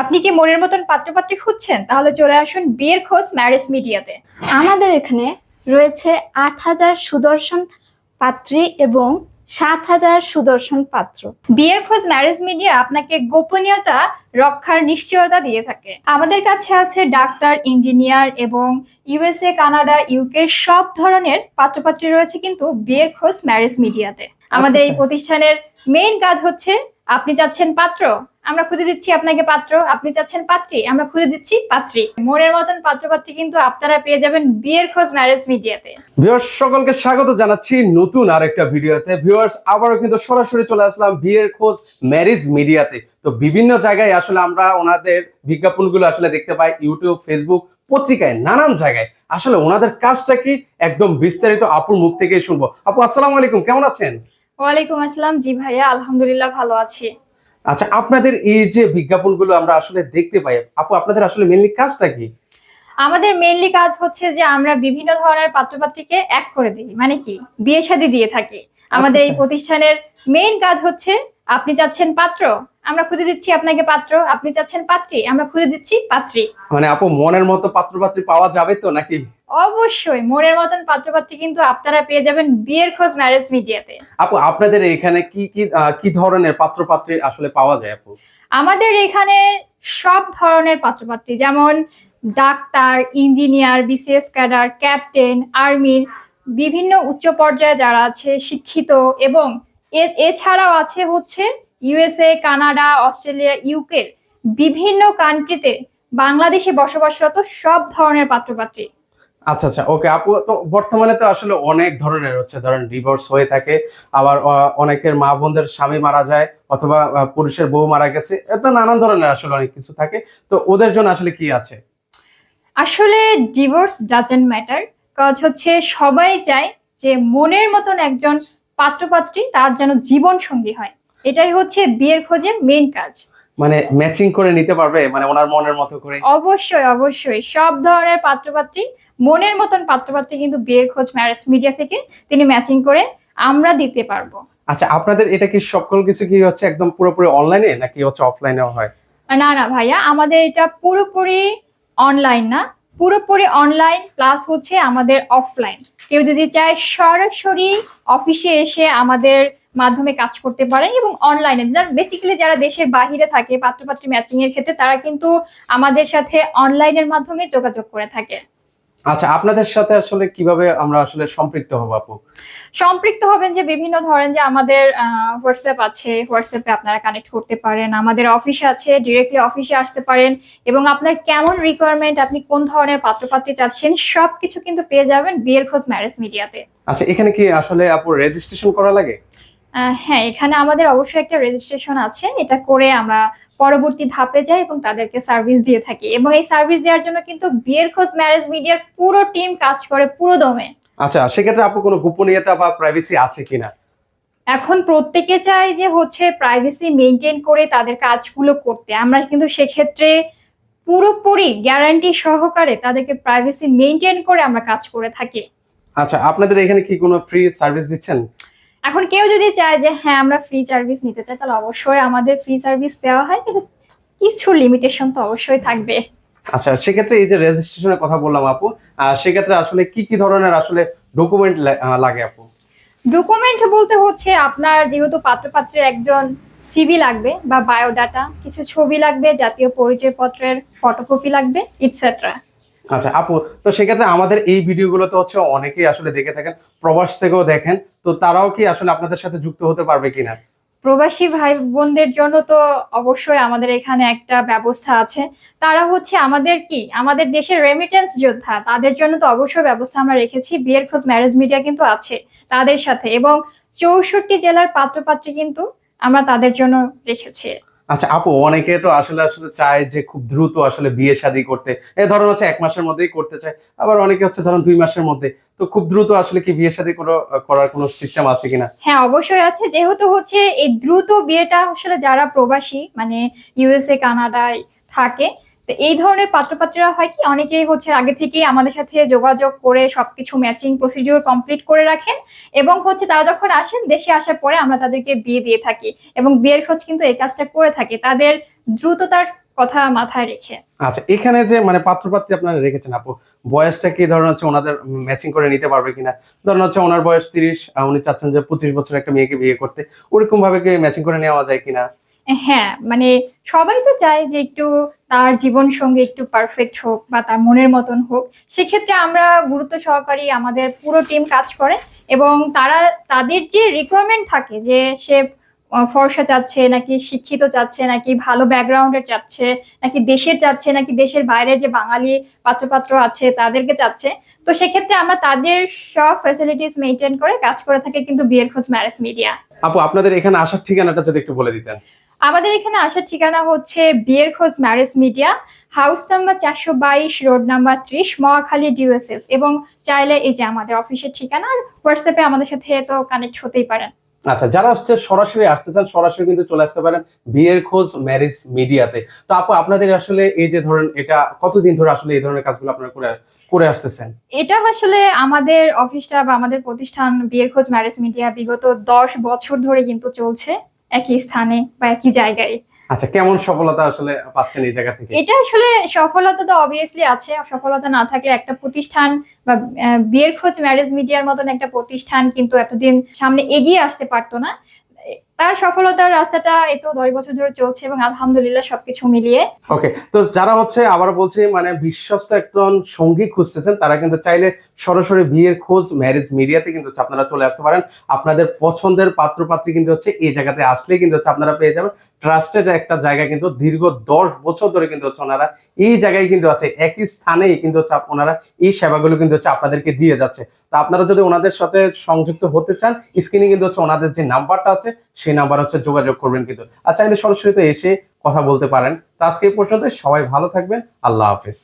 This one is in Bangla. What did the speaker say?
আপনি কি মনের মতন পাত্রপাত্রী খুঁজছেন? তাহলে চলে আসুন বিয়ের খোঁজ ম্যারেজ মিডিয়াতে। আমাদের এখানে রয়েছে আট হাজার সুদর্শন পাত্রী এবং সাত হাজার সুদর্শন পাত্র। বিয়ের খোঁজ ম্যারেজ মিডিয়া আপনাকে গোপনীয়তা রক্ষার নিশ্চয়তা দিয়ে থাকে। আমাদের কাছে আছে ডাক্তার ইঞ্জিনিয়ার এবং ইউএসএ কানাডা ইউকে সব ধরনের পাত্রপাত্রী রয়েছে কিন্তু বিয়ের খোঁজ ম্যারেজ মিডিয়াতে। আমাদের এই আচ্ছা। প্রতিষ্ঠানের মেইন কাজ হচ্ছে আপনি চাচ্ছেন পাত্র? আমরা খুঁজে দিচ্ছি আপনাকে পাত্র। আপনি চাচ্ছেন পাত্রী আমরা খুঁজে দিচ্ছি পাত্রী। মনের মতন পাত্র পাত্রী কিন্তু আপনারা পেয়ে যাবেন বিয়ের খোঁজ ম্যারেজ মিডিয়াতে। ভিউয়ার্স সকলকে স্বাগত জানাচ্ছি নতুন আরেকটা ভিডিওতে। ভিউয়ার্স আবারও কিন্তু সরাসরি চলে আসলাম বিয়ের খোঁজ ম্যারেজ মিডিয়াতে। তো বিভিন্ন জায়গায় আসলে আমরা ওনাদের বিজ্ঞাপনগুলো আসলে দেখতে পাই ইউটিউব ফেসবুক পত্রিকায় নানান জায়গায়। আসলে ওনাদের কাজটা কি? একদম বিস্তারিত আপুর মুখ থেকেই শুনব। আপু আসসালামু আলাইকুম কেমন আছেন? ওয়ালাইকুম আসসালাম। জি ভাইয়া আলহামদুলিল্লাহ ভালো আছি। আচ্ছা আপনাদের এই যে বিজ্ঞাপনগুলো আমরা আসলে দেখতে পাই আপু আপনাদের আসলে মেনলি কাজটা কি? আমাদের মেইনলি কাজ হচ্ছে যে আমরা বিভিন্ন ধরনের পাত্রপাত্রীকে এক করে দিই মানে কি? বিয়ে শাদী দিয়ে থাকি। আমাদের এই আচ্ছা। প্রতিষ্ঠানের মেইন কাজ হচ্ছে আপনি চাচ্ছেন পাত্র আমরা খুঁজে দিচ্ছি আপনাকে পাত্র আপনি চাচ্ছেন পাত্রী আমরা খুঁজে দিচ্ছি পাত্রী। মানে আপু মনের মতো পাত্র পাত্রপাত্রী পাওয়া যাবে তো নাকি? অবশ্যই মনের মতন পাত্রপাত্রী কিন্তু আপনারা পেয়ে যাবেন বিয়ের খোঁজ ম্যারেজ মিডিয়াতে। আপু আপনাদের এখানে কি কি কি ধরনের পাত্রপাত্রী আসলে পাওয়া যায় আপু? আমাদের এখানে সব ধরনের পাত্রপাত্রী যেমন doctor engineer BCS cadre captain আর্মির বিভিন্ন উচ্চ পর্যায়ে যারা আছে শিক্ষিত এবং এ- এছাড়াও আছে হচ্ছে ইউএসএ কানাডা অস্ট্রেলিয়া ইউকে বিভিন্ন কান্ট্রিতে বাংলাদেশে বসবাসরত সব ধরনের পাত্রপাত্রী। আচ্ছা আচ্ছা ওকে আপু তো বর্তমানে তো আসলে অনেক ধরনের হচ্ছে ধরেন ডিভোর্স হয়ে থাকে আবার অনেকের মা বোনদের স্বামী মারা যায় অথবা পুরুষের বউ মারা গেছে এত নানান ধরনের আসলে অনেক কিছু থাকে তো ওদের জন্য আসলে কি আছে? আসলে ডিভোর্স ডাজেন্ট ম্যাটার কাজ হচ্ছে সবাই চায় যে মনের মতন একজন পাত্রপাত্রী তার যেন জীবন সঙ্গী হয় এটাই হচ্ছে বিয়ের খোঁজে মেন কাজ। মানে ম্যাচিং করে নিতে পারবে মানে ওনার মনের মতো করে? অবশ্যই অবশ্যই সব ধরনের পাত্রপাত্রী মনের মতন পাত্রপাত্রী কিন্তু বিয়ের খোঁজ ম্যারেজ মিডিয়া থেকে তিনি ম্যাচিং করে আমরা দিতে পারব। আচ্ছা আপনাদের এটা কি সকল কিছু কি হচ্ছে একদম পুরোপুরি অনলাইনে নাকি হচ্ছে অফলাইনেও হয়? না না ভাইয়া আমাদের এটা পুরোপুরি অনলাইন না। পুরোপুরি অনলাইন প্লাস হচ্ছে আমাদের অফলাইন কেউ যদি চায় সরাসরি অফিসে এসে আমাদের মাধ্যমে কাজ করতে পারে এবং অনলাইনে বেসিক্যালি যারা দেশের বাহিরে থাকে পাত্রপাত্রী ম্যাচিং এর ক্ষেত্রে তারা কিন্তু আমাদের সাথে অনলাইনের মাধ্যমে যোগাযোগ করে থাকে। আচ্ছা আপনাদের সাথে আসলে কীভাবে আমরা আসলে সম্পৃক্ত হব আপু? সম্পৃক্ত হবেন যে বিভিন্ন ধরেন যে আমাদের হোয়াটসঅ্যাপ আছে হোয়াটসঅ্যাপে আপনারা কানেক্ট করতে পারেন আমাদের অফিস আছে ডিরেক্টলি অফিসে আসতে পারেন এবং আপনার কেমন রিকোয়ারমেন্ট আপনি কোন ধরনের পাত্রপাত্রী চাচ্ছেন সবকিছু কিন্তু পেয়ে যাবেন বিয়ের খোঁজ ম্যারেজ মিডিয়াতে। আচ্ছা এখানে কি আসলে আপু রেজিস্ট্রেশন করা লাগে? হ্যাঁ এখানে আমাদের অবশ্যই একটা রেজিস্ট্রেশন আছে। এটা করে আমরা পরবর্তী ধাপে যাই এবং তাদেরকে সার্ভিস দিয়ে থাকি। এবং এই সার্ভিস দেওয়ার জন্য কিন্তু বিয়ের খোঁজ ম্যারেজ মিডিয়ার পুরো টিম কাজ করে পুরো দমে। আচ্ছা সেক্ষেত্রে আপু কোনো গোপনীয়তা বা প্রাইভেসি আছে কিনা? এখন প্রত্যেকে চায় যে হচ্ছে প্রাইভেসি মেনটেন করে তাদের কাজগুলো করতে। আমরা কিন্তু সেক্ষেত্রে পুরোপুরি গ্যারান্টি সহকারে তাদেরকে প্রাইভেসি মেনটেন করে আমরা কাজ করে থাকি। আচ্ছা আপনাদের এখানে কি কোনো ফ্রি সার্ভিস দিচ্ছেন? এখন কেউ যদি চায় যে হ্যাঁ আমরা ফ্রি সার্ভিস নিতে চাই তাহলে অবশ্যই আমাদের ফ্রি সার্ভিস দেওয়া হয় কিন্তু কিছু লিমিটেশন তো অবশ্যই থাকবে। আচ্ছা সেক্ষেত্রে এই যে রেজিস্ট্রেশনের কথা বললাম আপু সেক্ষেত্রে আসলে কি কি ধরনের আসলে ডকুমেন্ট লাগে আপু? ডকুমেন্ট বলতে হচ্ছে আপনার যেহেতু পাত্রপাত্রের একজন সিভি লাগবে বা বায়োডাটা কিছু ছবি লাগবে জাতীয় পরিচয়পত্রের ফটোকপি লাগবে ইটসেট্রা আচ্ছা আপু তো সেক্ষেত্রে আমাদের এই ভিডিওগুলো তো হচ্ছে অনেকেই আসলে দেখে থাকেন প্রবাস থেকেও দেখেন তো তারাও কি আসলে আপনাদের সাথে যুক্ত হতে পারবে কিনা? প্রবাসী ভাই বোনদের জন্য তো অবশ্যই আমাদের এখানে একটা ব্যবস্থা আছে। তারা হচ্ছে আমাদের কি? আমাদের দেশের রেমিটেন্স যোদ্ধা তাদের জন্য তো অবশ্যই ব্যবস্থা আমরা রেখেছি। বিয়ের খোঁজ ম্যারেজ মিডিয়া কিন্তু আছে তাদের সাথে এবং চৌষট্টি জেলার পাত্রপাত্রী কিন্তু আমরা তাদের জন্য রেখেছি। আচ্ছা আপু, অনেকে তো আসলে আসলে চায় যে খুব দ্রুত আসলে বিয়ে শাদী করতে। এ ধরুন হচ্ছে এক মাসের মধ্যেই করতে চায়, আবার অনেকে হচ্ছে ধরুন দুই মাসের মধ্যে। তো খুব দ্রুত আসলে কি বিয়ে শাদী করার কোনো সিস্টেম আছে কিনা? হ্যাঁ অবশ্যই আছে। যেহেতু হচ্ছে এই দ্রুত বিয়েটা আসলে যারা প্রবাসী মানে ইউএসএ কানাডায় থাকে তো এই ধরনের পাত্রপাত্রীরা হয় কি? অনেকেই হচ্ছে আগে থেকেই আমাদের সাথে যোগাযোগ করে সবকিছু ম্যাচিং প্রসিডিওর কমপ্লিট করে রাখেন এবং হচ্ছে তারা যখন আসেন দেশে আসার পরে আমরা তাদেরকে বিয়ে দিয়ে থাকি এবং বিয়ের খোঁজ কিন্তু এই কাজটা করে থাকে। তাদের দ্রুততার কথা মাথায় রেখে। আচ্ছা এখানে যে মানে পাত্রপাত্রী আপনারা রেখেছেন আপু বয়সটা কি ধরেন হচ্ছে ওনাদের ম্যাচিং করে নিতে পারবে কিনা? ধরেন হচ্ছে ওনার বয়স তিরিশ উনি চাচ্ছেন যে পঁচিশ বছর একটা মেয়েকে বিয়ে করতে। ওরকম ভাবে কি ম্যাচিং করে নেওয়া যায় কিনা? হ্যাঁ মানে সবাই তো চায় যে একটু তার জীবন সঙ্গে একটু পারফেক্ট হোক বা তার মনের মতন হোক, সেক্ষেত্রে আমরা গুরুত্ব সহকারী আমাদের পুরো টিম কাজ করে এবং তারা, তাদের যে রিকোয়ারমেন্ট থাকে যে সে ফর্সা চাচ্ছে, নাকি শিক্ষিত চাচ্ছে, নাকি ভালো ব্যাকগ্রাউন্ডের চাচ্ছে, নাকি দেশের চাচ্ছে, নাকি দেশের বাইরের যে বাঙালি পাত্রপাত্র আছে তাদেরকে চাচ্ছে, তো সেক্ষেত্রে আমরা তাদের সব ফ্যাসিলিটিস মেনটেন করে কাজ করে থাকে কিন্তু বিয়ের খোঁজ ম্যারেজ মিডিয়া আপু, আপনাদের এখানে আসার ঠিকানাটা যদি একটু বলে দিতেন। আমাদের এখানে আসার ঠিকানা হচ্ছে বিয়ের খোঁজ ম্যারেজ মিডিয়া হাউস নাম্বার চারশো বাইশ রোড নাম্বার ত্রিশ মহাখালী ডিউএসএস এবং চাইলে এই যে আমাদের অফিসের ঠিকানা হোয়াটসঅ্যাপে আমাদের সাথে তো কানেক্ট হতেই পারেন। আচ্ছা যারা হচ্ছে সরাসরি আসতে চান সরাসরি কিন্তু চলে আসতে পারেন বিয়ের খোঁজ ম্যারেজ মিডিয়াতে। তো আপু আপনাদের আসলে এই যে ধরেন এটা কতদিন ধরে আসলে এই ধরনের কাজগুলো আপনারা করে করে আসতেছেন? এটা আসলে আমাদের অফিসটা বা আমাদের প্রতিষ্ঠান বিয়ের খোঁজ ম্যারেজ মিডিয়া বিগত দশ বছর ধরে কিন্তু চলছে। একই স্থানে বা একই জায়গায়। আচ্ছা কেমন সফলতা আসলে পাচ্ছেন এই জায়গা থেকে? এটা আসলে সফলতা তো অবভিয়াসলি আছে। সফলতা না থাকলে একটা প্রতিষ্ঠান বা বিয়ের খোঁজ ম্যারেজ মিডিয়ার মতন একটা প্রতিষ্ঠান কিন্তু এতদিন সামনে এগিয়ে আসতে পারতো না। তার সফলতার রাস্তাটা এই তো দশ বছর ধরে চলছে এবং আলহামদুলিল্লাহ সবকিছু মিলিয়ে। ওকে তো যারা হচ্ছে আবার বলছি মানে বিশ্বস্ত একজন সঙ্গী খুঁজতেছেন, তারা কিন্তু চাইলে সরাসরি বিয়ের খোঁজ ম্যারেজ মিডিয়াতে কিন্তু আপনারা চলে আসতে পারেন। আপনাদের পছন্দের পাত্রপাত্রী কিন্তু হচ্ছে এই জায়গাতে আসলে কিন্তু হচ্ছে আপনারা পেয়ে যাবেন। ট্রাস্টেড একটা জায়গা কিন্তু দীর্ঘ দশ বছর ধরে কিন্তু হচ্ছে ওনারা এই জায়গায় কিন্তু আছে, একই স্থানেই কিন্তু হচ্ছে ওনারা এই সেবাগুলো কিন্তু হচ্ছে আপনাদেরকে দিয়ে যাচ্ছে। তা আপনারা যদি ওনাদের সাথে সংযুক্ত হতে চান স্ক্রিনে কিন্তু হচ্ছে ওনাদের যে নাম্বারটা আছে সেই নাম্বার হচ্ছে যোগাযোগ করবেন কিন্তু। আর চাইলে সরাসরি তো এসে কথা বলতে পারেন। তো আজকে এই পর্যন্ত সবাই ভালো থাকবেন। আল্লাহ হাফিজ।